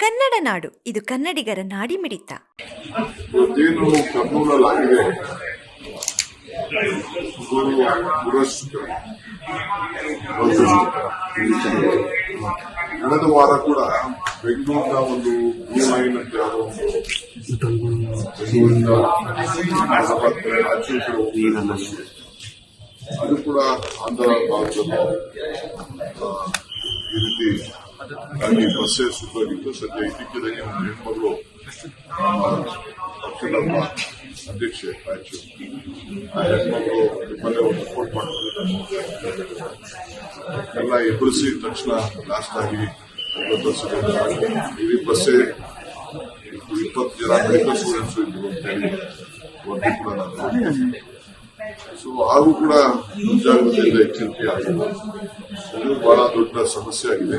ಕನ್ನಡ ನಾಡು, ಇದು ಕನ್ನಡಿಗರ ನಾಡಿ ಮಿಡಿತ ಕಳೆದ ವಾರ ಕೂಡ ಬೆಂಗಳೂರಿನ ಒಂದು. ಅದು ಕೂಡ ಆಂಧ್ರ ಭಾಗದಲ್ಲಿ ಆಗಿ ಬಸ್ಸೇ ಸುತ್ತೋಗಿತ್ತು ಸದ್ಯ ಇದ್ದಕ್ಕಿದ್ದಂಗೆ ಒಂದು ಹೆಣ್ಮಗಳು ನಮ್ಮ ಪಕ್ಷದ ಅಧ್ಯಕ್ಷೆ ಆಯ್ತು ಆ ಹೆಣ್ಮಗಳು ನಿಮ್ಮಲ್ಲೇ ಒಂದು ರಿಪೋರ್ಟ್ ಮಾಡ್ತಾರೆ ಎಲ್ಲ ಎಬ್ಬರಿಸಿದ ತಕ್ಷಣ ಲಾಸ್ಟ್ ಆಗಿ ಬಸ್ಸಿಗೆ ಇಡೀ ಬಸ್ಸೇ ಇಪ್ಪತ್ತು ಜನ ಮೆಡಿಕಲ್ ಸ್ಟೂಡೆಂಟ್ಸ್ ಇದ್ರು ಅಂತೇಳಿ ವರದಿ ಕೂಡ ನಾನು. ಸೊ ಹಾಗೂ ಕೂಡ ಮುಂಜಾಗ್ರತೆಯಿಂದ ಎಚ್ಚರಿಕೆ ಆಗಿದೆ ಇದು ಬಹಳ ದೊಡ್ಡ ಸಮಸ್ಯೆ ಆಗಿದೆ